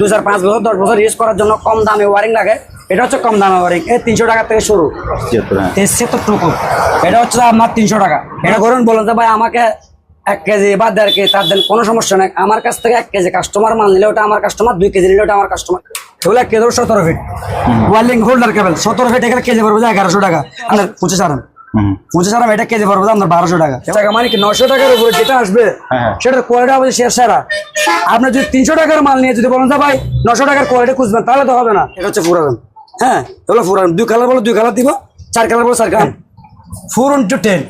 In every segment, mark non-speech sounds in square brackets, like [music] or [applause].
দু চার পাঁচ বছর দশ বছর ইউজ করার জন্য কম দামে ওয়ারিং লাগে। এটা হচ্ছে কম দামে ওয়ারিং এই তিনশো টাকা থেকে শুরু। হ্যাঁ। এটা হচ্ছে আপনার তিনশো টাকা। এটা ধরুন বলুন যে ভাই আমাকে এক কেজি বা দেড় কেজি তার দেন কোনো সমস্যা নেই। আমার কাছ থেকে এক কেজি কাস্টমার মাল নিলে ওটা আমার কাস্টমার দুই কেজি নিলে ওটা আমার কাস্টমার এগুলো এক কেজি সতেরো ফিট ওয়ারিং হোল্ডার কেবল সতেরো ফিট এখানে কেজি পড়বে এগারোশো টাকা। আপনার পঁচিশ আরাম পঁচিশ আরাম এটা কেজি পড়বে আপনার বারোশো টাকা। টাকা মানে কি নশো টাকার উপরে যেটা আসবে হ্যাঁ, হ্যাঁ। সেটার কোয়ালিটি হবে শেয়ার সেরা। আপনি যদি তিনশো টাকার মাল নিয়ে যদি বলেন ভাই নশো টাকার কোয়ালিটি খুঁজবেন তাহলে তো হবে না। এটা হচ্ছে ফুরান। হ্যাঁ এগুলো ফুরান। দুই কালার বলো দুই কালার দিব চার কালার বলো চার colour four into ten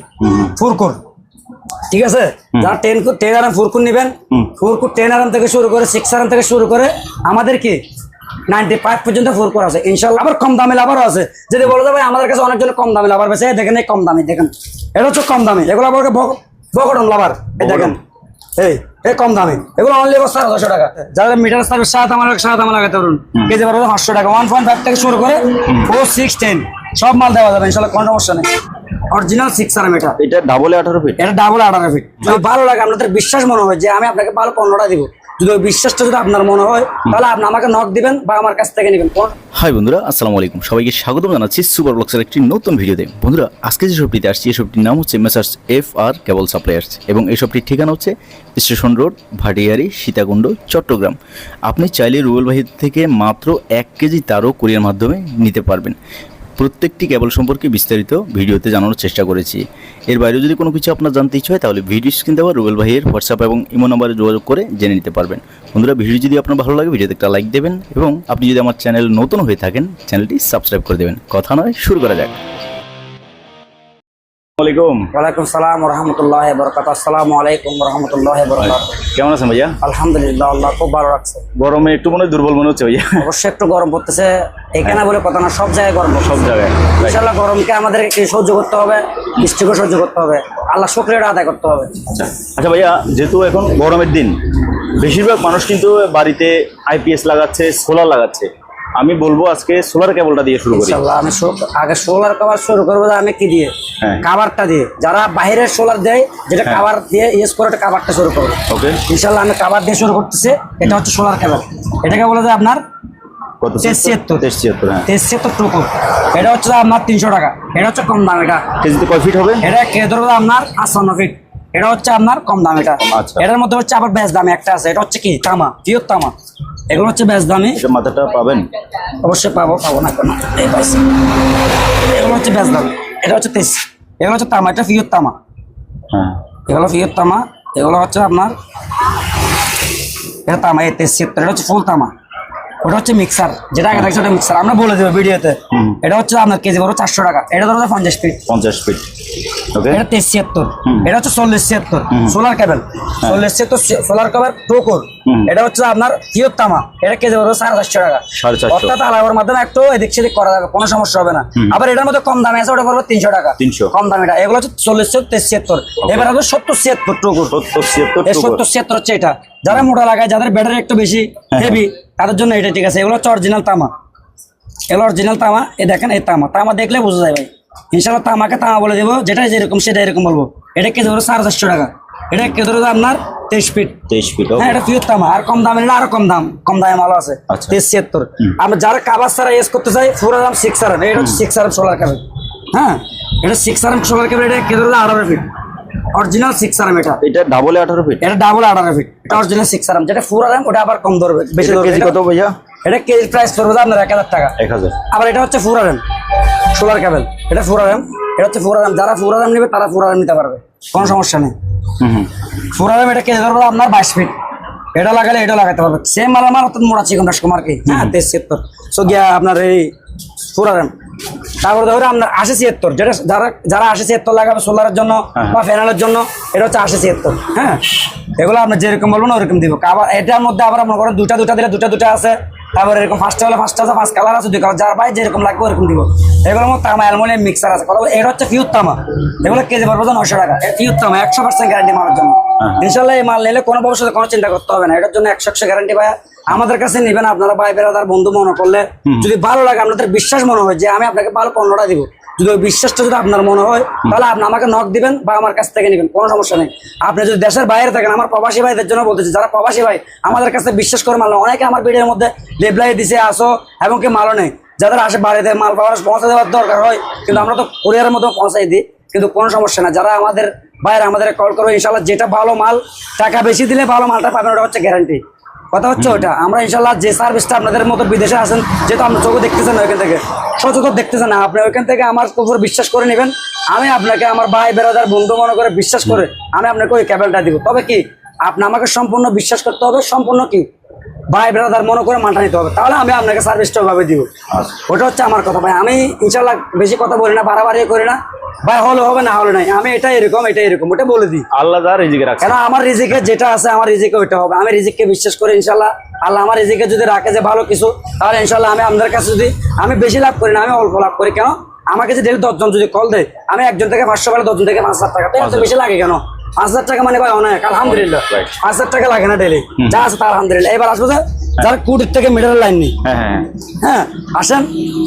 four core ঠিক আছে? যারা টেন টেন আরাম ফোর কোর নেবেন ফোর কোর টেন আরাম থেকে শুরু করে সিক্স আরাম থেকে শুরু করে আমাদের কি? নাইনটি ফাইভ পর্যন্ত ফোর কোর আছে। ইনশাল্লাহ আবার কম দামে লাভারও আছে। যদি বলো ভাই আমাদের কাছে অনেকজন কম দামে লাভার পেয়েছে দেখেন এই কম দামি দেখেন। এটা হচ্ছে কম দামি। এগুলো আবার বকটন লাভার এই দেখেন। এই এই কম দামি। এগুলো অনলি অবস্থা ছশো টাকা। যারা মিটার থাকবে সাত আমার সাত আমার লাগাতে পারুন কেজি পারবে পাঁচশো টাকা। ওয়ান পয়েন্ট ফাইভ থেকে শুরু করে ফোর সিক্স টেন সব মাল দেওয়া যাবে ইনশাল্লাহ কোনো সমস্যা নেই। অরিজিনাল সিক্স আরাম এটা এটা ডাবলে আঠারো ফিট এটা ডাবল আঠারো ফিট ভালো লাগে আপনাদের বিশ্বাস মনে হয় যে আমি আপনাকে ভালো পনেরোটা দিব। যদি বিশ্বাসটা যদি আপনার মনে হয় তাহলে আপনি আমাকে নক দিবেন বা আমার কাছ থেকে নেবেন। হাই বন্ধুরা আসসালামু আলাইকুম। সবাইকে স্বাগতম জানাচ্ছি সুপার ব্লক্সের একটি নতুন ভিডিওতে। বন্ধুরা আজকে যে শপটিতে আসছি এই শপটির নাম হচ্ছে messrs F R cable suppliers এবং এই শপটির ঠিকানা হচ্ছে স্টেশন রোড ভাটিয়ারি সীতাকুণ্ড চট্টগ্রাম। আপনি চাইলে রুবেল বাহির থেকে মাত্র এক কেজি তারও কোরিয়ার মাধ্যমে নিতে পারবেন। প্রত্যেকটি ক্যাবল সম্পর্কে বিস্তারিত ভিডিওতে জানানোর চেষ্টা করেছি। এর বাইরেও যদি কোনো কিছু আপনার জানতে ইচ্ছে হয়, তাহলে ভিডিও স্ক্রিন দেওয়া রুবেল ভাইয়ের হোয়াটসঅ্যাপ এবং ইমো নম্বরে যোগাযোগ করে জেনে নিতে পারবেন। বন্ধুরা, ভিডিও যদি আপনার ভালো লাগে, ভিডিওতে একটা লাইক দেবেন এবং আপনি যদি আমার চ্যানেল নতুন হয়ে থাকেন, চ্যানেলটি সাবস্ক্রাইব করে দেবেন। কথা নয়, শুরু করা যাক। ওয়ালাইকুম সালাম রহমতুল্লাহ বরকাত আসসালামু আলাইকুম রহমতুল্লাহ বরকাত কেমন আছেন ভাইয়া? আলহামদুলিল্লাহ আল্লাহ খুব ভালো রাখছে। গরমে একটু মনে দুর্বল মনে হচ্ছে ভাইয়া। অবশ্যই একটু গরম পড়তেছে। এখানে বলে কথা না সব জায়গায় গরম সব জায়গায় গরমকে আমাদের সহ্য করতে হবে বৃষ্টিকে সহ্য করতে হবে। আল্লাহ শুক্রিয়াটা আদায় করতে হবে। আচ্ছা আচ্ছা ভাইয়া যেহেতু এখন গরমের দিন বেশিরভাগ মানুষ কিন্তু বাড়িতে আইপিএস লাগাচ্ছে সোলার লাগাচ্ছে। আমি বলব আজকে সোলার কেবলটা দিয়ে শুরু করি। আমি আগে সোলার কভার শুরু করব আমি কি দিয়ে? হ্যাঁ। কাভারটা দিয়ে। যারা বাইরের সোলার দেয় যেটা কাভার দিয়ে ইউজ করে ওটা কাভারটা শুরু করব। ওকে ইনশাল্লাহ আমি কাভার দিয়ে শুরু করতেছি। এটা হচ্ছে সোলার কেবল এটাকে বলে যে আপনার কত তেইশ ছিয়াত্তর। তেইশ ছিয়াত্তর হ্যাঁ। তেইশ তো টুকু। এটা হচ্ছে আপনার তিনশো টাকা। এটা হচ্ছে কম দাম এটা। কেজিতে কয় ফিট হবে? এটা কে ধরবে আপনার? আটান্ন ফিট এটা হচ্ছে আপনার কম দাম এটা। আচ্ছা। এটার মধ্যে হচ্ছে আবার বেশ দামি একটা আছে। এটা হচ্ছে কি? তামা পিওর তামা। এগুলো হচ্ছে বেশ দামি। মাথাটা পাবেন? অবশ্যই পাবো পাবো না কেন? এই পাইছি। এগুলো হচ্ছে বেশ দামি। এটা হচ্ছে তেইশ। এগুলো হচ্ছে তামা এটা পিওর তামা। হ্যাঁ। এগুলো পিওর তামা। এগুলো হচ্ছে আপনার এটা তামা এই তেইশ এটা হচ্ছে ফুল তামা। ওটা হচ্ছে মিক্সার যেটা আগে থাকছে ওটা মিক্সার আমরা বলে দেবো ভিডিওতে। এটা হচ্ছে আপনার কেজি বড় চারশো টাকা। এটা ধরো পঞ্চাশ ফিট পঞ্চাশ ফিট এটা তেইশ ছিয়াত্তর। এটা হচ্ছে চল্লিশ ছিয়াত্তর। সোলার কেবল চল্লিশ ছিয়াত্তর সোলার কেবল টোকর এটা হচ্ছে আপনার পিওর তামা। এটা কেজি পড়বে সাড়ে চারশো টাকা। অর্থাৎ আলাদার মাধ্যমে একটু এদিক সেদিক করা যাবে কোনো সমস্যা হবে না। আবার এটার মধ্যে কম দামে আছে ওটা পড়বে তিনশো টাকা। 300 কম দাম এটা। এগুলো হচ্ছে চল্লিশ ছিয়াত্তর তেইশ ছিয়াত্তর। এবার হবে সত্তর ছিয়াত্তর টোকর সত্তর ছিয়াত্তর সত্তর ছিয়াত্তর হচ্ছে এটা। যারা মোটা লাগায় যাদের ব্যাটারি একটু বেশি হ্যাঁ, হেভি তাদের জন্য এটা ঠিক আছে। এগুলো হচ্ছে অরিজিনাল তামা। এগুলো অরিজিনাল তামা। এই দেখেন এই তামা। তামা দেখলে বোঝা যায় ভাই। ইনশাল্লাহ তামাকে তামা বলে দেবো যেটা যেরকম সেটা এরকম বলব। এটা কেজি ধরো? সাড়ে চারশো টাকা। এটা কেজি ধরো? আপনার তেইশ ফিট। তেইশ ফিট হ্যাঁ এটা পিওর তামা। আর কম দাম নিলে আরও কম দাম। কম দামে মালও আছে। আচ্ছা। তেইশ ছিয়াত্তর। আমরা যারা কাবার সারা ইউজ করতে চাই পুরো দাম সিক্স আর এটা হচ্ছে সিক্স আর সোলার কেবল হ্যাঁ? এটা সিক্স আর সোলার কেবল এটা কেজি ধরো? আঠারো ফিট। অরিজিনাল সিক্স আর এটা। এটা ডাবল আঠারো ফিট এটা ডাবল আঠারো ফিট এটা অরিজিনাল সিক্স আর যেটা ফোর আর ওটা আবার কম ধরবে বেশি ধরবে। কত ভাইয়া? এটা কেজি প্রাইস পড়বে আপনার এক হাজার টাকা। এক হাজার। আবার এটা হচ্ছে ফোর আর সোলার কেবল এটা ফোর আর এটা হচ্ছে ফোর আর যারা ফোর আর নেবে তারা ফোর আর নিতে পারবে। কোনো সমস্যা নেই। ফোর আর এটা কেজি ধরবে আপনার বাইশ ফিট এটা লাগালে এটা লাগাতে পারবে। সেম মাল আমার অর্থাৎ মোড়া চিকন রাজকুমার কি হ্যাঁ তেইশ ছিয়াত্তর। সো গিয়া আপনার এই ফোর আর তারপরে ধরো আপনার আশি ছিয়াত্তর যেটা যারা যারা আশি ছিয়াত্তর লাগাবে সোলারের জন্য বা ফ্যানেলের জন্য এটা হচ্ছে আশি ছিয়াত্তর হ্যাঁ? এগুলো আপনার যেরকম বলব না ওরকম দিব। আবার এটার মধ্যে আবার মনে করেন দুটা দুটা দিলে দুটা দুটা আছে। তারপরে এরকম ফার্স্ট হলে ফার্স্ট আছে ফার্স্ট কালার আছে দুই কালার যার ভাই যেরকম লাগবে ওরকম দিব। এগুলোর মধ্যে তামা অ্যালমোনিয়াম মিক্সার আছে। কথা এটা হচ্ছে পিউর তামা। এগুলো কেজি পড়বে নশো টাকা। পিউর তামা একশো পার্সেন্ট গ্যারান্টি মারার জন্য। ইনশাল্লাহ এই মাল নিলে কোনো ভবিষ্যতে কোনো চিন্তা করতে হবে না। এটার জন্য একশো একশো গ্যারান্টি পায় আমাদের কাছে নেবেন আপনারা ভাই বেড়াদার বন্ধু মনে করলে যদি ভালো লাগে আপনাদের বিশ্বাস মনে হয় যে আমি আপনাকে ভালো পণ্যটা দিব। যদি ওই বিশ্বাসটা যদি আপনার মনে হয় তাহলে আপনি আমাকে নক দিবেন বা আমার কাছ থেকে নেবেন কোনো সমস্যা নেই। আপনি যদি দেশের বাইরে থাকেন আমার প্রবাসী ভাইদের জন্য বলতেছি যারা প্রবাসী ভাই আমাদের কাছে বিশ্বাস করে মাল। অনেকে আমার ভিডিওর মধ্যে রিপ্লাই দিছে আসো এবং কি মালও নেই। যাদের আসে বাড়িতে মাল পাওয়ার পৌঁছে দেওয়ার দরকার হয় কিন্তু আমরা তো কুরিয়ারের মধ্যে পৌঁছাই দিই। কিন্তু কোনো সমস্যা না। যারা আমাদের বাইরে আমাদের কল করবে ইনশাল্লাহ যেটা ভালো মাল, টাকা বেশি দিলে ভালো মালটা পাবেন, ওটা হচ্ছে গ্যারান্টি কথা হচ্ছে ওটা। আমরা ইনশাল্লাহ যে সার্ভিসটা আপনাদের মতো বিদেশে আসেন যেহেতু আপনি চোখে দেখতেছেন ওইখান থেকে, সচেতন দেখতেছেন না। আপনি ওইখান থেকে আমার উপর বিশ্বাস করে নেবেন। আমি আপনাকে আমার ভাই বেড়াদার বন্ধু মনে করে বিশ্বাস করে আমি আপনাকে ওই ক্যাবেলটা দিব। তবে কি? আপনি আমাকে সম্পূর্ণ বিশ্বাস করতে হবে। সম্পূর্ণ কি? ভাই বেড়াদার মনে করে মানটা নিতে হবে। তাহলে আমি আপনাকে সার্ভিসটা ওইভাবে দিব। ওটা হচ্ছে আমার কথা ভাই। আমি ইনশাল্লাহ বেশি কথা বলি না বাড়াবাড়ি করি না। ভাই হলে হবে না হলে নাই। আমি এটা এরকম এটা এরকম ওটা বলে দিই। আল্লাহ যা রিজিকে রাখছে। কেন আমার রিজিকে যেটা আছে আমার রিজিকে ওইটা হবে। আমি রিজিককে বিশ্বাস করি ইনশাল্লাহ আল্লাহ আমার রিজিকে যদি রাখে যে ভালো কিছু তাহলে ইনশাল্লাহ আমি আপনাদের কাছে যদি আমি বেশি লাভ করি না আমি অল্প লাভ করি। কেন? আমাকে যে ডেলি দশজন যদি কল দেয় আমি একজন থেকে পাঁচশো বেলা দশজন থেকে পাঁচ হাজার টাকা। তো বেশি লাগে কেন? পাঁচ হাজার টাকা মানে ভাই অনেক আলহামদুলিল্লাহ। পাঁচ হাজার টাকা লাগে না ডেলি যা আছে তা আলহামদুলিল্লাহ। এবার আসব যে যারা কুটির থেকে মিডলের লাইন নেই হ্যাঁ হ্যাঁ হ্যাঁ। আসেন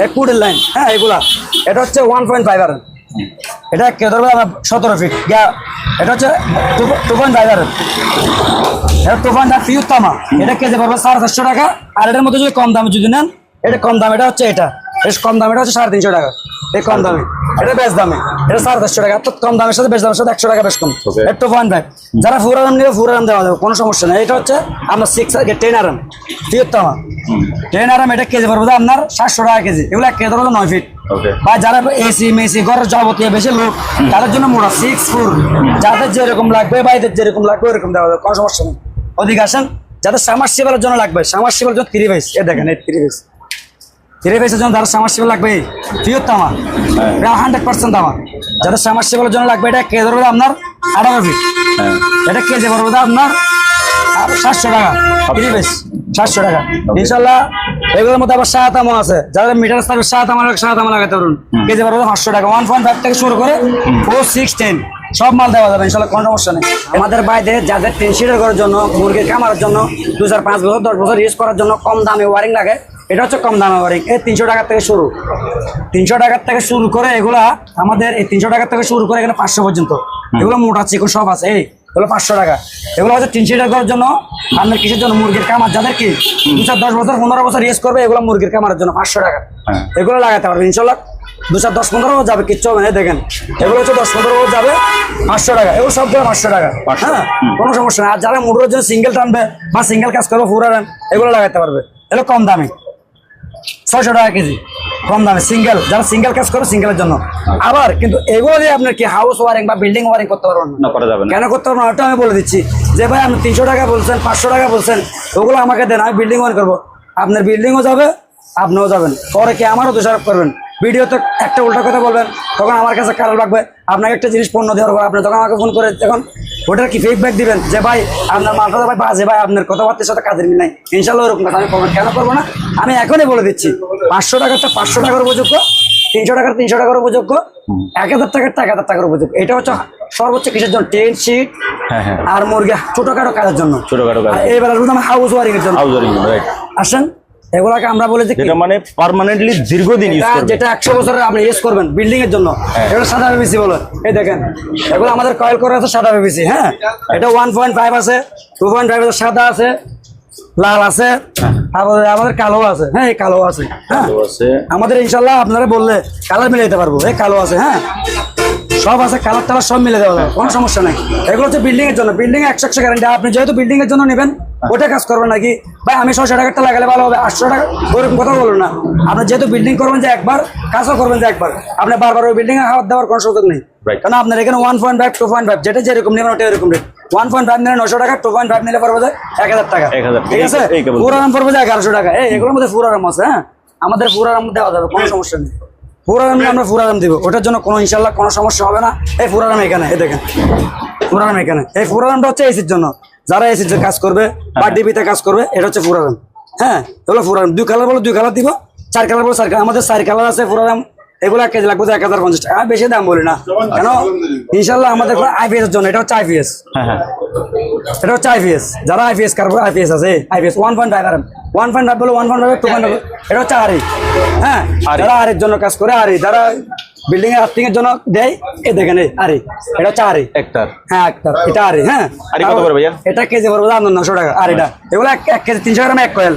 এক কুটির লাইন হ্যাঁ এগুলা। এটা হচ্ছে ওয়ান পয়েন্ট ফাইভ আর এটা কে ধরবে? আমার সতেরো ফিট এটা হচ্ছে টু পয়েন্ট ফাইভ আর এটা টু পয়েন্ট ফাইভ ফিউর তামা। এটা কেজি পড়বে সাড়ে চারশো টাকা। আর এটার মধ্যে যদি কম দামে যদি নেন এটা কম দাম এটা হচ্ছে এটা। বেশ কম দাম এটা হচ্ছে সাড়ে তিনশো টাকা। এই কম দামে। এটা বেশ দামে। এটা সাড়ে চারশো টাকা। তো কম দামের সাথে বেশ দামের সাথে একশো টাকা বেশ কম। Okay. এটা টু ফাইভ যারা ফুরা দাম নেবে ফুরা দাম দেওয়া যাবে কোনো সমস্যা নেই। এটা হচ্ছে আপনার সিক্স টেন আরাম টেন আরাম এটা কেজি পড়বে আপনার সাতশো টাকা কেজি। এগুলো এক কেজি ধরবে নয় ফিট বা যারা এসি মেসি ঘরের যাবতীয় বেশি লোক তাদের জন্য মোটা সিক্স ফুল যাদের যেরকম লাগবে বা এদের যেরকম লাগবে ওরকম দেওয়া যাবে কোনো সমস্যা নেই। ওদিকে আসেন। যাদের সামার সিবেলের জন্য লাগবে সামার সিবেলের জন্য থ্রি ভাইস এ দেখেন এই থ্রি ভাইস জন্য যারা লাগবে ফিওর তামা এটা হান্ড্রেড পার্সেন্ট তামা যাদের জন্য লাগবে এটা ধরবে আপনার? আঠারো ফিট। হ্যাঁ। এটা কেজি পড়বে আপনার? সাতশো টাকা। সাতশো টাকা। ইনশাল্লাহ এগুলোর মধ্যে আবার সাত আছে। যাদের মিটার থাকবে সাত আমার সাত আমার লাগাতে পারুন কেজি পড়বে পাঁচশো টাকা। ওয়ান পয়েন্ট ফাইভ থেকে শুরু করে ফোর সিক্স টেন সব মাল দেওয়া যাবে ইনশাল্লাহ কোনো সমস্যা নেই। আমাদের বাইরে যাদের টেন করার জন্য মুরগির খামারের জন্য দু চার পাঁচ বছর দশ বছর ইউজ করার জন্য কম দামে ওয়ারিং লাগে। এটা হচ্ছে কম দামে ওয়ারিং এই তিনশো টাকার থেকে শুরু। তিনশো টাকার থেকে শুরু করে এগুলা আমাদের এই তিনশো টাকার থেকে শুরু করে এখানে পাঁচশো পর্যন্ত। এগুলো মোটা চিকন সব আছে এই এগুলো পাঁচশো টাকা। এগুলো হচ্ছে তিনশো টাকার জন্য আপনার কিসের জন্য? মুরগির কামার যাদের কি দু চার দশ বছর পনেরো বছর ইউজ করবে এগুলো মুরগির কামারের জন্য পাঁচশো টাকা। হ্যাঁ। এগুলো লাগাতে পারবে ইনশাল্লাহ দু চার দশ পনেরো যাবে কিচ্ছু হবে না দেখেন। এগুলো হচ্ছে দশ পনেরো যাবে পাঁচশো টাকা। এগুলো সবগুলো পাঁচশো টাকা। হ্যাঁ কোনো সমস্যা নেই। আর যারা মুরগির জন্য সিঙ্গেল টানবে বা সিঙ্গেল কাজ করবে ফুরাবেন এগুলো লাগাতে পারবে। এগুলো কম দামে। ছয়শো টাকা কেজি। কম দামে সিঙ্গেল যারা সিঙ্গেল কাজ করো সিঙ্গেলের জন্য। আবার কিন্তু এগুলো দিয়ে আপনার কি হাউস ওয়ারিং বা বিল্ডিং ওয়ারিং করতে পারবেন না? করা যাবে কেন করতে পারব না? ওটা আমি বলে দিচ্ছি। যে ভাই আপনি তিনশো টাকা বলছেন পাঁচশো টাকা বলছেন ওগুলো আমাকে দেন আমি বিল্ডিং ওয়ারিং করব। আপনার বিল্ডিংও যাবে আপনিও যাবেন। পরে কি আমারও দোষারোপ করবেন? ভিডিওতে একটা উল্টা কথা বলবেন তখন আমার কাছে খারাপ লাগবে। আপনাকে একটা জিনিস পণ্য দেওয়ার পর আপনি তখন আমাকে ফোন করে তখন ওটার কি ফিডব্যাক দিবেন? যে ভাই আপনার মালটা ভাই বাজে ভাই আপনার কথাবার্তার সাথে কাজের মিল নাই। ইনশাল্লাহ ওরকম কথা আমি না। কেন করব না? আমি এখনই বলে দিচ্ছি পাঁচশো টাকারটা পাঁচশো টাকার উপযোগ্য তিনশো টাকার তিনশো টাকার উপযোগ্য এক হাজার টাকার এক হাজার টাকার উপযোগ্য এটা হচ্ছে সর্বোচ্চ কিসের জন্য? টেন শিট হ্যাঁ হ্যাঁ। আর মুরগি ছোটখাটো কাজের জন্য। ছোটখাটো কাজ। আসব হাউস ওয়ারিং এর জন্য। হাউজারিং রাইট আসেন। এগুলাকে আমরা বলে যে? যেটা মানে পার্মানেন্টলি দীর্ঘদিন ইউজ এটা করবে। যেটা একশো বছরের আপনি ইউজ করবেন বিল্ডিং এর জন্য। এটা সাদা বিবিসি বলে। এই দেখেন এগুলো আমাদের কয়েল করে আছে সাদা বিবিসি হ্যাঁ? এটা ওয়ান পয়েন্ট ফাইভ আছে টু পয়েন্ট ফাইভ আছে সাদা আছে লাল আছে তারপরে আমাদের কালো আছে হ্যাঁ এই কালো আছে হ্যাঁ? আমাদের ইনশাল্লাহ আপনারা বললে কালার মিলে দিতে পারব এই কালো আছে হ্যাঁ? সব আছে কালার টালার সব মিলে দেওয়া যাবে কোনো সমস্যা নাই। এগুলো হচ্ছে বিল্ডিং এর জন্য। বিল্ডিং একশো একশো গ্যারান্টি আপনি যেহেতু বিল্ডিং এর জন্য নেবেন ওটা কাজ করবেন নাকি? ভাই আমি ছশো টাকারটা লাগালে ভালো হবে। আটশো টাকা? ওরকম কথা বলুন না। আপনি যেহেতু বিল্ডিং করবেন যে একবার কাজও করবেন যে একবার। আপনি বারবার ওই বিল্ডিং এ হাত দেওয়ার কোনো সুযোগ নেই। কারণ আপনার এখানে one point five two point five যেটা যেরকম নেবেন ওটা এরকম রেট ওয়ান পয়েন্ট ফাইভ নিলে নশো টাকা টু পয়েন্ট ফাইভ নিলে পড়বে এক হাজার টাকা। ঠিক আছে। পুরো আরাম পড়বে এগারোশো টাকা। এই এগুলোর মধ্যে পুরো আরাম আছে হ্যাঁ? আমাদের পুরো আরাম দেওয়া যাবে কোনো সমস্যা নেই। পুরো আরাম নিয়ে আমরা পুরো আরাম দিব। ওটার জন্য কোনো ইনশাল্লাহ কোনো সমস্যা হবে না। এই পুরো আরাম এখানে এই দেখেন। পুরো আরাম এখানে। এই পুরো আরামটা হচ্ছে এসির জন্য। যারা এসির কাজ করবে বা ডিবিতে কাজ করবে এটা হচ্ছে পুরো আরাম হ্যাঁ এগুলো পুরো আরাম দুই কালার বলে দুই কালার দিব চার কালার বলে চার কালার। আমাদের চার কালার আছে পুরো আরাম এগুলো এক কেজি লাগবে এক হাজার পঞ্চাশ টাকা। বেশি দাম বলি না। কেন? ইনশাল্লাহ আমাদের আইপিএস এর জন্য। এটা হচ্ছে আইপিএস হ্যাঁ হ্যাঁ। এটা হচ্ছে আইপিএস যারা আইপিএস কারবো আইপিএস আছে আইপিএস ওয়ান পয়েন্ট ফাইভ আর ওয়ান পয়েন্ট ফাইভ বলে one point five two point five এটা হচ্ছে আরি হ্যাঁ আরি। যারা আরের জন্য কাজ করে আরি যারা বিল্ডিং এর আর্থিং এর জন্য দেয় এই দেখেন আরে এটা হচ্ছে আরে। একটার। হ্যাঁ একটা এটা আরে হ্যাঁ। আরে কত করে ভাইয়া? এটা কেজি পড়বে আপনার নশো টাকা আর এটা এগুলো এক কেজি তিনশো গ্রাম এক কয়েল।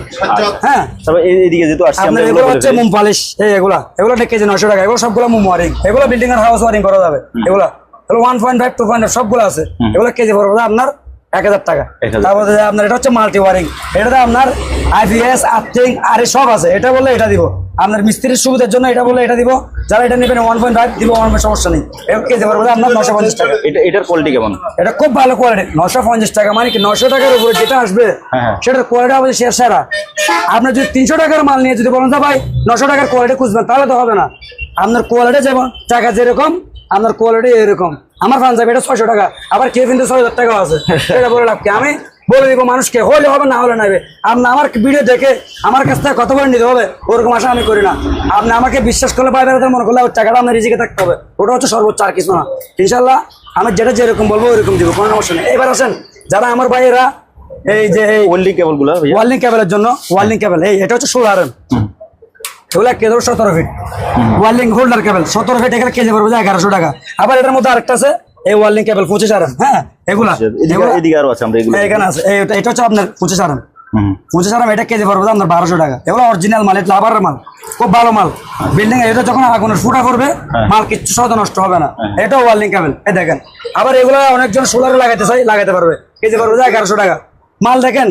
হ্যাঁ। এই- এইদিকে যেহেতু আসছি আমরা এগুলো হচ্ছে। মোম পালিশ এই এগুলা এগুলো এক কেজি নশো টাকা এগুলো সবগুলো মোম ওয়ারিং এগুলো বিল্ডিং এর হাউস ওয়ারিং করা যাবে এগুলো। এগুলো one point five two point সবগুলো আছে এগুলো কেজি পড়বে আপনার এক হাজার টাকা। 1000 তারপরে আপনার এটা হচ্ছে মাল্টি ওয়ারিং এটাতে আপনার আইপিএস আর্থিং আর সব আছে এটা বললে এটা দিব। আপনার মিস্ত্রির সুবিধার জন্য এটা বললে এটা দিব। যারা এটা নেবেন ওয়ান পয়েন্ট ফাইভ দিব ওয়ান সমস্যা নেই। কেজি পড়বে আপনার নশো পঞ্চাশ টাকা। এটা এটার কোয়ালিটি কেমন? এটা খুব ভালো কোয়ালিটি নশো পঞ্চাশ টাকা মানে কি নশো টাকার উপরে যেটা আসবে হ্যাঁ। সেটার কোয়ালিটি হবে শেষ সেরা। আপনার যদি তিনশো টাকার মাল নিয়ে যদি বলেন ভাই নশো টাকার কোয়ালিটি খুঁজবেন তাহলে তো হবে না। আপনার কোয়ালিটি যেমন টাকা যেরকম আপনার কোয়ালিটি এরকম। আমার পাঞ্জাবি এটা ছয়শো টাকা আবার কেউ কিন্তু ছয় হাজার টাকা আছে। [laughs] এটা বলে লাভ কি? আমি বলে দিব মানুষকে হলে হবে না হলে নেবে আপনি আমার ভিডিও দেখে আমার কাছ থেকে কত করে নিতে হবে ওরকম আশা আমি করি না। আপনি আমাকে বিশ্বাস করলে পাই বেড়াতে মনে করলে ওর টাকাটা আপনার রিজিকে থাকতে হবে। ওটা হচ্ছে সর্বোচ্চ আর কিছু না। ইনশাল্লাহ আমি যেটা যেরকম বলব ওইরকম দিব কোনো সমস্যা নেই। এবার আসেন যারা আমার ভাইয়েরা এই যে এই ওয়েল্ডিং কেবলগুলো ভাইয়া? ওয়ার্লিং কেবলের জন্য ওয়ার্লিং কেবল এই এটা হচ্ছে ষোলো আরএম। এগুলো কেজি সতেরো ফিট ওয়ার্লিং হোল্ডার কেবল সতেরো ফিট এখানে কেজি পড়বে এগারোশো টাকা। আবার এটার মধ্যে আরেকটা আছে এই ওয়ার্লিং কেবল পঁচিশ আরএম হ্যাঁ? এগুলা এদিকে এগুলা- আরও আছে আমরা এগুলো এখানে আছে। এটা- এটা হচ্ছে আপনার পঁচিশ আরএম পঁচিশ আরএম এটা কেজি পড়বে আপনার বারোশো টাকা। এগুলো অরিজিনাল মাল এটা লাভারের মাল। খুব ভালো মাল। বিল্ডিং এটা যখন আগুনের ফুটা করবে। মাল কিচ্ছু সহজ নষ্ট হবে না। এটা ওয়ার্লিং কেবল এই দেখেন আবার এগুলো অনেকজন সোলারে লাগাইতে চাই লাগাতে পারবে। কেজি পড়বে যে এগারোশো টাকা। মাল দেখেন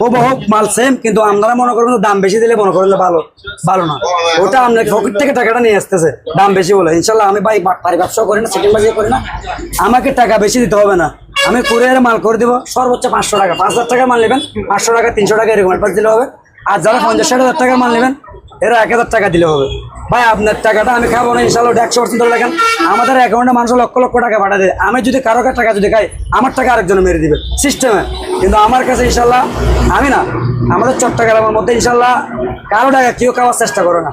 হুবহু মাল সেম কিন্তু আপনারা মনে করবেন দাম বেশি দিলে মনে করলে ভালো ভালো না। ওটা আপনার পকেট থেকে টাকাটা নিয়ে আসতেছে দাম বেশি বলে। ইনশাল্লাহ আমি ভাই বাটপারি ব্যবসা করি না সেকেন্ড বাজি করি না। আমাকে টাকা বেশি দিতে হবে না। আমি কুরিয়ারে মাল করে দিব, সর্বোচ্চ পাঁচশো টাকা। পাঁচ হাজার টাকা মাল নেবেন, পাঁচশো টাকা, তিনশো টাকা এরকম অ্যাডভান্স দিলে হবে। আর যারা পঞ্চাশ ষাট হাজার টাকা মাল নেবেন, এরা এক হাজার টাকা দিলে হবে। ভাই, আপনার টাকাটা আমি খাব না ইনশাল্লাহ একশো পার্সেন্ট ধরে রাখেন। আমাদের অ্যাকাউন্টে মানুষ লক্ষ লক্ষ টাকা পাঠা দেয়। আমি যদি কারও টাকা যদি খাই, আমার টাকা আরেকজন মেরে দিবে। সিস্টেমে কিন্তু আমার কাছে ইনশাল্লাহ আমি না, আমাদের চট্টগ্রামের মধ্যে ইনশাল্লাহ কারও টাকা কেউ খাওয়ার চেষ্টা করে না।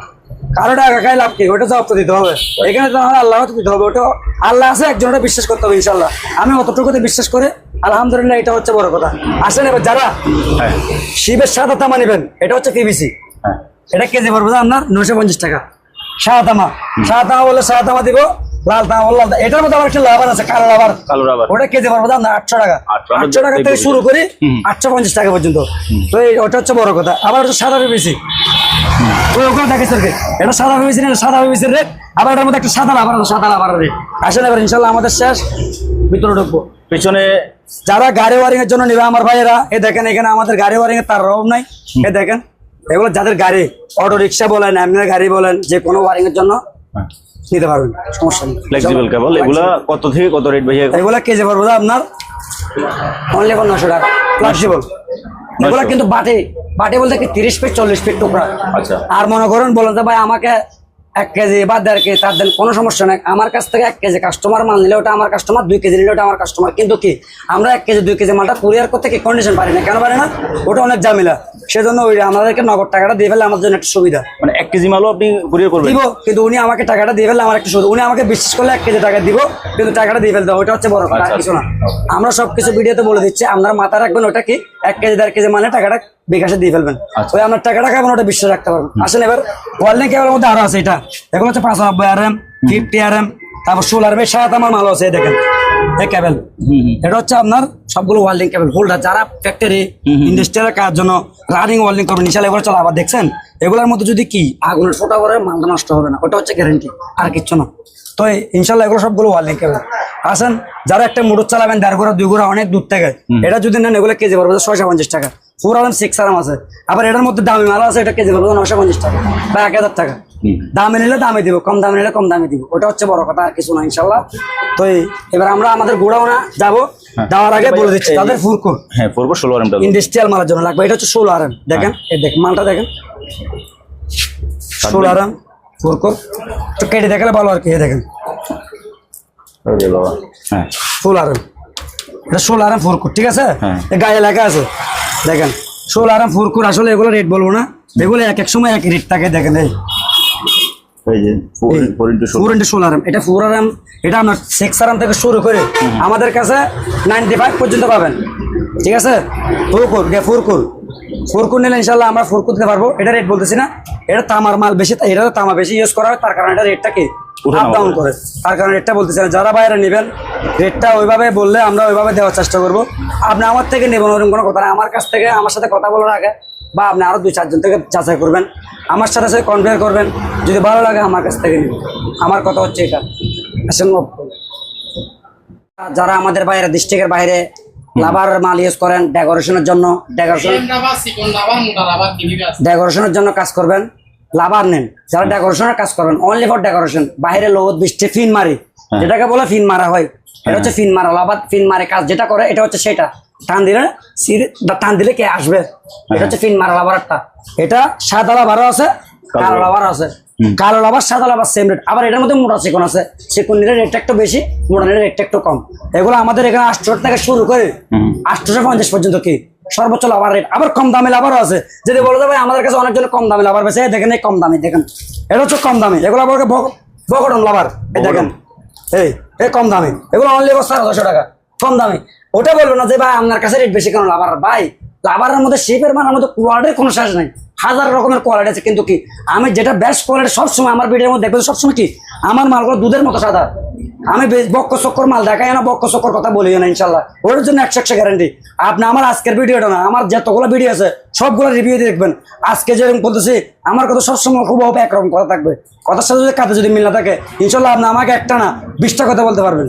কারও টাকা খাই লাভ কি? ওটা জবাব তো দিতে হবে। এখানে তো আমার আল্লাহ দিতে হবে। ওটা আল্লাহ আছে একজন ওটা বিশ্বাস করতে হবে ইনশাল্লাহ আমি অতটুকুতে বিশ্বাস করে আলহামদুলিল্লাহ এটা হচ্ছে বড় কথা। আসেন এবার যারা হ্যাঁ। শিবের সাদা তামা নেবেন এটা হচ্ছে পিবিসি হ্যাঁ। এটা কেজি পড়বে আপনার নশো পঞ্চাশ টাকা। সাদা তামা। সাদা তামা বলে সাদা তামা দিব লাল বলে লাল। এটার মধ্যে আবার একটা লাভার আছে কালো লাভার কালো রাবার ওটা কেজি পড়বে আপনার আটশো টাকা। আটশো টাকা থেকে শুরু করি আটশো পঞ্চাশ টাকা পর্যন্ত। তো এই ওটা হচ্ছে বড় কথা। আবার হচ্ছে সাদা পিবিসি ওই দেখে স্যার এটা সাদা পিবিসি না সাদা রেট। আবার এটার মধ্যে একটা সাদা লাভার আছে সাদা লাভার রেট। আসলে এবার ইনশাল্লাহ আমাদের শেষ। ভিতরে ঢুকবো। পিছনে যারা গাড়ি ওয়ারিং এর জন্য নিবে আমার ভাইয়েরা এ দেখেন এখানে আমাদের গাড়ি ওয়ারিং এর তার অভাব নাই। এ দেখেন এগুলো যাদের গাড়ি অটো রিক্সা বলেন এমনি গাড়ি বলেন যে কোনো ওয়ারিং এর জন্য নিতে পারবেন সমস্যা নেই। ফ্লেক্সিবল কেবল এগুলা কত থেকে কত রেট ভাইয়া? এগুলো কেজি পড়বে না আপনার? অনলি নশো টাকা। ফ্লেক্সিবল এগুলো কিন্তু বাটে। বাটে বলতে কি তিরিশ ফিট চল্লিশ ফিট টুকরা। আচ্ছা। আর মনে করেন বলেন যে ভাই আমাকে এক কেজি বা দেড় কেজি তার দেন কোনো সমস্যা নেই। আমার কাছ থেকে এক কেজি কাস্টমার মাল নিলে ওটা আমার কাস্টমার দুই কেজি নিলে ওটা আমার কাস্টমার কিন্তু কি আমরা এক কেজি দুই কেজি মালটা কুরিয়ার করতে কি কন্ডিশন পারি না? কেন পারি না? ওটা অনেক ঝামেলা। সেজন্য ওই আমাদেরকে নগদ টাকাটা দিয়ে ফেলে আমাদের জন্য একটা সুবিধা। মানে এক কেজি মালও আপনি কুরিয়ার করবেন? দিব কিন্তু উনি আমাকে টাকাটা দিয়ে ফেলে আমার একটা সুবিধা। উনি আমাকে বিশ্বাস করলে এক কেজি টাকা দিব কিন্তু টাকাটা দিয়ে ফেলতে হবে ওটা হচ্ছে বড় কথা আর কিছু না। আমরা সবকিছু ভিডিওতে বলে দিচ্ছি আপনারা মাথা রাখবেন ওটা কি এক কেজি দেড় কেজি মানে টাকাটা বিকাশে দিয়ে ফেলবেন। ওই আপনার টাকাটা খাবেন ওটা বিশ্বাস রাখতে পারবেন আসেন এবার ওয়ার্ল্ডিং কেবলের মধ্যে আরও আছে এটা। এগুলো হচ্ছে পাঁচানব্বই R M fifty R M তারপর ষোলো আর এম সাথে আমার মাল আছে দেখেন। এই কেবল এটা হচ্ছে আপনার সবগুলো ওয়ার্ল্ডিং কেবল হোল্ডার যারা ফ্যাক্টরি ইন্ডাস্ট্রিয়াল কাজ জন্য রানিং ওয়ার্ল্ডিং করবেন নিশাল এবার চলো আবার দেখছেন? এগুলোর মধ্যে যদি কি আগুনের ফোটা করে মালটা নষ্ট হবে না। ওটা হচ্ছে গ্যারেন্টি আর কিচ্ছু না। তো ইনশাল্লাহ এগুলো সবগুলো ওয়ার্ল্ডিং কেবল। আসেন যারা একটা মোটর চালাবেন দেড় ঘোড়া দুই ঘোড়া অনেক দূর থেকে এটা যদি নেন এগুলো কেজি পড়বে ছয়শো পঞ্চাশ টাকা। ফোর আরাম সিক্স আরাম আছে। আবার এটার মধ্যে দামি মাল আছে এটা কেজি পড়বে নশো পঞ্চাশ টাকা বা এক হাজার টাকা। দামে নিলে দামে দিব কম দামে নিলে কম দামে দিব। ওটা হচ্ছে বড় কথা আর কিছু না ইনশাল্লাহ। তো এবার আমরা আমাদের গোড়াও না যাব যাওয়ার আগে বলে দিচ্ছি তাদের ফুরকুর হ্যাঁ পড়ব ষোলো আরামটা ইন্ডাস্ট্রিয়াল মালের জন্য লাগবে এটা হচ্ছে ষোলো আরাম দেখেন এই দেখেন মালটা দেখেন। ষোলো আরাম ফুরকুর তো কেটে দেখালে ভালো আর কি দেখেন। বাবা। হ্যাঁ। ফুল আরাম এটা ষোলো আরাম ফুরকুর ঠিক আছে? হ্যাঁ। গায়ে লেখা আছে। দেখেন ষোলো আরাম ফুরকুর আসলে এগুলো রেট বলব না। এগুলো এক এক সময় এক রেট থাকে দেখেন এই। ফোর ইন্টু ষোলো আরাম এটা ফোর আরাম এটা আপনার সিক্স আরাম থেকে শুরু করে আমাদের কাছে নাইনটি ফাইভ পর্যন্ত পাবেন। ঠিক আছে? ফুরকুর গে ফুরকুর নিলে ইনশাল্লাহ আমরা ফুরকুর দিতে পারব। এটা রেট বলতেছি না। এটা তামার মাল বেশি এটা তামা বেশি ইউজ করা হয় তার কারণে এটা রেটটা কি উঠে আপ ডাউন করে। করে। তার কারণে রেটটা বলতেছে না। যারা বাইরে নেবেন রেটটা ওইভাবে বললে আমরা ওইভাবে দেওয়ার চেষ্টা করব। আপনি আমার থেকে নেবেন ওরকম কোনো কথা না। আমার কাছ থেকে আমার সাথে কথা বলার আগে বা আপনি আরও দুই চারজন থেকে যাচাই করবেন। আমার সাথে সাথে কনভেয়ার করবেন। যদি ভালো লাগে আমার কাছ থেকে নেবেন। আমার কথা হচ্ছে এটা। আসেন যারা আমাদের বাইরে ডিস্ট্রিক্টের বাইরে লাভার মাল ইউজ করেন ডেকোরেশনের জন্য? ডেকোরেশনের জন্য কাজ করবেন লাভার নেন। যারা ডেকোরেশনের কাজ করবেন অনলি ফর ডেকোরেশন বাইরে লোদ বৃষ্টি ফিন মারি। যেটাকে বলে ফিন মারা হয় এটা হচ্ছে ফিন মারা লাভার ফিন মারে কাজ যেটা করে এটা হচ্ছে সেটা। টান দিলে সির- টান দিলে কে আসবে? এটা হচ্ছে ফিন মারা লাভারটা এটা সাদা লাভারও আছে কালো। লাভারও আছে। কালো লাভার সাদা লাভার সেম রেট আবার এটার মধ্যে মোটা চিকন আছে। চিকন নিলে রেটটা একটু বেশি মোটা নিলে রেটটা একটু কম। এগুলো আমাদের এখানে আটশো থেকে শুরু করে আটশোশো পঞ্চাশ পর্যন্ত কি? সর্বোচ্চ লাভার রেট আবার কম দামে লাভারও আছে। যদি বলে দেবে আমাদের কাছে অনেকজন কম দামে লাভার পেয়েছে দেখেন এই কম দামে দেখেন। এটা হচ্ছে কম দামে। এগুলো আবার বকটন লাভার এই দেখেন। এই এই কম দামে। এগুলো অনলি সাড়ে ছশো টাকা কম দামে। ওটা বলব না যে ভাই আপনার কাছে রেট বেশি কেন লাভার? ভাই লাভারের মধ্যে শেপের মানের মধ্যে কোয়ালিটির কোনো শেষ নাই। হাজার রকমের কোয়ালিটি আছে। কিন্তু কি, আমি যেটা বেস্ট কোয়ালিটি সবসময় আমার ভিডিওর মধ্যে দেখবেন, সবসময় কি, আমার মালগুলো দুধের মতো সাদা। আমি বক্ক চক্কর মাল দেখাই না বক্ক চক্কর কথা বলি না, ইনশাল্লাহ। ওটার জন্য একশো একশো গ্যারান্টি আপনি আমার আজকের ভিডিওটা না, আমার যতগুলো ভিডিও আছে, সবগুলো রিভিউ দেখবেন। আজকে যেরকম বলতেছি আমার কথা সবসময় খুব অপ একরকম কথা থাকবে। কথার সাথে যদি কাতে যদি মিল না থাকে ইনশাল্লাহ আপনি আমাকে একটা না বিশটা কথা বলতে পারবেন।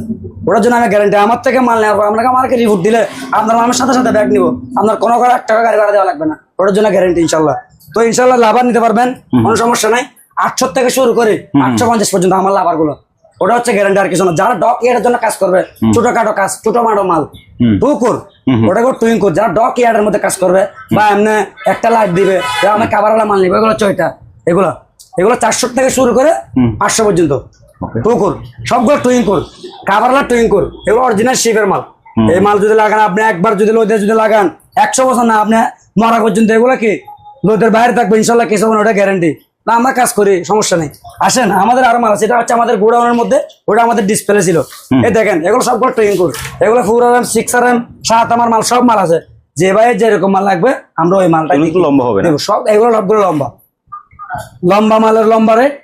ওটার জন্য আমি গ্যারান্টি আমার থেকে মাল নেওয়ার পর আপনাকে আমাকে রিপোর্ট দিলে আপনার আমার সাথে সাথে ব্যাগ নিব। আপনার কোনো করে এক টাকা গাড়ি ভাড়া দেওয়া লাগবে না। ওটার জন্য গ্যারান্টি ইনশাল্লাহ। তো ইনশাল্লাহ লাভার নিতে পারবেন কোনো সমস্যা নাই। আটশো থেকে শুরু করে আটশো পঞ্চাশ পর্যন্ত আমার লাভারগুলো ওটা হচ্ছে গ্যারান্টি আর কিছু না। যারা ডক ইয়ার্ডের জন্য কাজ করবে ছোটখাটো কাজ ছোট মাটো মাল টুকুর ওটা করে টুইং কর। যারা ডক ইয়ার্ডের মধ্যে কাজ করবে বা এমনি একটা লাইট দিবে আমি কাবারওয়ালা মাল নিবে এগুলো হচ্ছে ওইটা। এগুলো এগুলো চারশো থেকে শুরু করে পাঁচশো পর্যন্ত। টুকুর সবগুলো টুইং কর। কাবারওয়ালা টুইং কর। এগুলো অরিজিনাল শিপের মাল। এই মাল যদি লাগান আপনি একবার যদি লোদে যদি লাগান একশো বছর না আপনি মরা পর্যন্ত এগুলো কি? লোদের বাইরে থাকবে ইনশাল্লাহ কিছু ওটা গ্যারান্টি না আমরা কাজ করি সমস্যা নেই। আসেন আমাদের আরও মাল আছে এটা হচ্ছে আমাদের গোডাউনের মধ্যে ওটা আমাদের ডিসপ্লে ছিল। এই দেখেন এগুলো সবগুলো ট্রেন করি এগুলো four R M six R M সাত আমার মাল সব মাল আছে। যে ভাই যেরকম মাল লাগবে আমরা ওই মালটা লম্বা হবে। সব এগুলো সবগুলো লম্বা। লম্বা মালের লম্বা রেট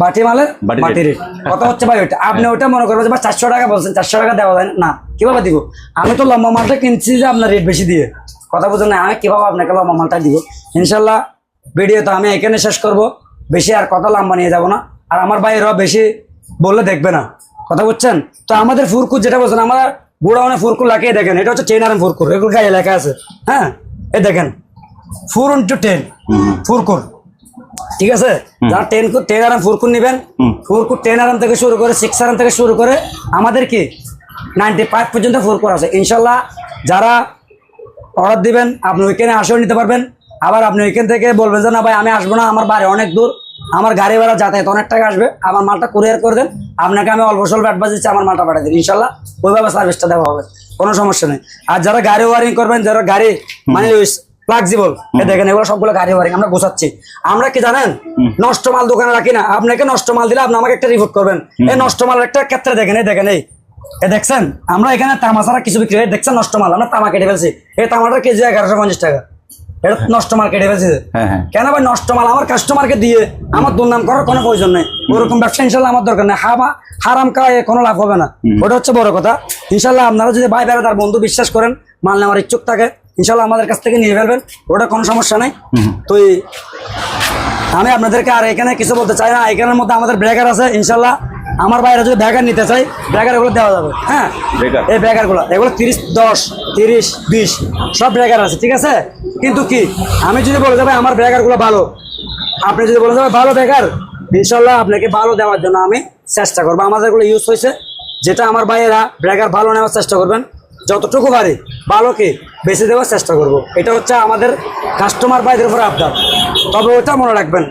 বাটি মালের বাটি। রেট কথা হচ্ছে ভাই ওইটা। আপনি ওটা মনে করবেন যে ভাই চারশো টাকা বলছেন চারশো টাকা দেওয়া যায় না। কীভাবে দিব? আমি তো লম্বা মালটা কিনছি যে আপনার রেট বেশি দিয়ে। কথা বুঝুন না আমি কীভাবে আপনাকে লম্বা মালটা দিব? ইনশাল্লাহ ভিডিও তো আমি এখানে শেষ করব। বেশি আর কথা লম্বা নিয়ে যাব না। আর আমার ভাইয়েরাও বেশি বললে দেখবে না। কথা বলছেন তো আমাদের ফুরকুর যেটা বলছেন আমার গোডাউনে ফুরকুর লাগিয়ে দেখেন। এটা হচ্ছে টেন আর এম ফুরকুর। এগুলো গায়ে লেখা আছে। হ্যাঁ? এ দেখেন। Four into ten. ফুরকুর। ঠিক আছে? যারা টেন টেন আরাম ফুরকুর নেবেন ফোরকুর টেন আরাম থেকে শুরু করে সিক্স আরাম থেকে শুরু করে আমাদের কি? নাইনটি ফাইভ পর্যন্ত ফুরকুর আছে। ইনশাল্লাহ যারা অর্ডার দিবেন আপনি ওইখানে আসেও নিতে পারবেন। আবার আপনি ওইখান থেকে বলবেন যে না ভাই আমি আসব না আমার বাড়ি অনেক দূর আমার গাড়ি ভাড়া যাতায়াত অনেক টাকা আসবে আমার মালটা কুরিয়ার করে দেন আপনাকে আমি অল্প স্বল্প অ্যাডভান্স দিচ্ছি আমার মালটা পাঠিয়ে দিন ইনশাল্লাহ ওইভাবে সার্ভিসটা দেওয়া হবে কোনো সমস্যা নেই। আর যারা গাড়ি ওয়ারিং করবেন যারা গাড়ি মানে ফ্লেক্সিবল দেখেন এগুলো সবগুলো গাড়ি ওয়ারিং আমরা গোছাচ্ছি। আমরা কি জানেন? নষ্ট মাল দোকানে রাখি না। আপনাকে নষ্ট মাল দিলে আপনি আমাকে একটা রিপোর্ট করবেন। এই নষ্ট মাল একটা ক্ষেত্রে দেখেন এই দেখেন এই। এ দেখছেন? আমরা এখানে তামা ছাড়া কিছু বিক্রি হয় দেখছেন নষ্ট মাল? আমরা তামা কেটে ফেলছি। এই তামাটা কেজি এগারোশো পঞ্চাশ টাকা। এটা নষ্ট মাল কেটে ফেলছি হ্যাঁ, হ্যাঁ। কেন ভাই নষ্ট মাল? আমার কাস্টমারকে দিয়ে আমার দুর্নাম করার কোনো প্রয়োজন নেই। ওরকম ব্যবসা ইনশাল্লাহ আমার দরকার নেই। হাবা হারাম খাওয়া কোনো লাভ হবে না। ওটা হচ্ছে বড় কথা। ইনশাল্লাহ আপনারা যদি ভাই বেড়া তার বন্ধু বিশ্বাস করেন মাল নেওয়ার ইচ্ছুক থাকে ইনশাল্লাহ আমাদের কাছ থেকে নিয়ে ফেলবেন। ওটা কোনো সমস্যা নেই। তো আমি আপনাদেরকে আর এখানে কিছু বলতে চাই না। এখানের মধ্যে আমাদের ব্রেকার আছে ইনশাল্লাহ। আমার বাইরে যদি ব্যাগার নিতে চাই ব্রেকার এগুলো দেওয়া যাবে। হ্যাঁ? এই ব্রেকারগুলো এগুলো তিরিশ দশ তিরিশ বিশ সব ব্রেকার আছে ঠিক আছে? কিন্তু কি আমি যদি বলে যাবে আমার ব্রেকারগুলো ভালো আপনি যদি বলে যাবে ভালো ব্রেকার ইনশাল্লাহ আপনাকে ভালো দেওয়ার জন্য আমি চেষ্টা করব। আমাদেরগুলো ইউজ হয়েছে। যেটা আমার ভাইয়েরা ব্রেকার ভালো নেওয়ার চেষ্টা করবেন। যতটুকু পারি ভালোকে বেছে দেওয়ার চেষ্টা করব। এটা হচ্ছে আমাদের কাস্টমার বাইদের উপরে আবদার। তবে ওটা মনে রাখবেন,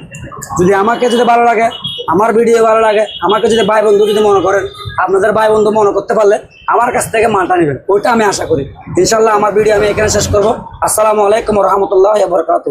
যদি আমাকে যদি ভালো লাগে, আমার ভিডিও ভালো লাগে, আমাকে যদি ভাই বন্ধু যদি মনে করেন, আপনাদের ভাই বন্ধু মনে করতে পারলে আমার কাছ থেকে মালটা নেবেন। ওইটা আমি আশা করি। ইনশাল্লাহ আমার ভিডিও আমি এখানে শেষ করব। আসসালামু আলাইকুম রহমতুল্লাহ বরকাত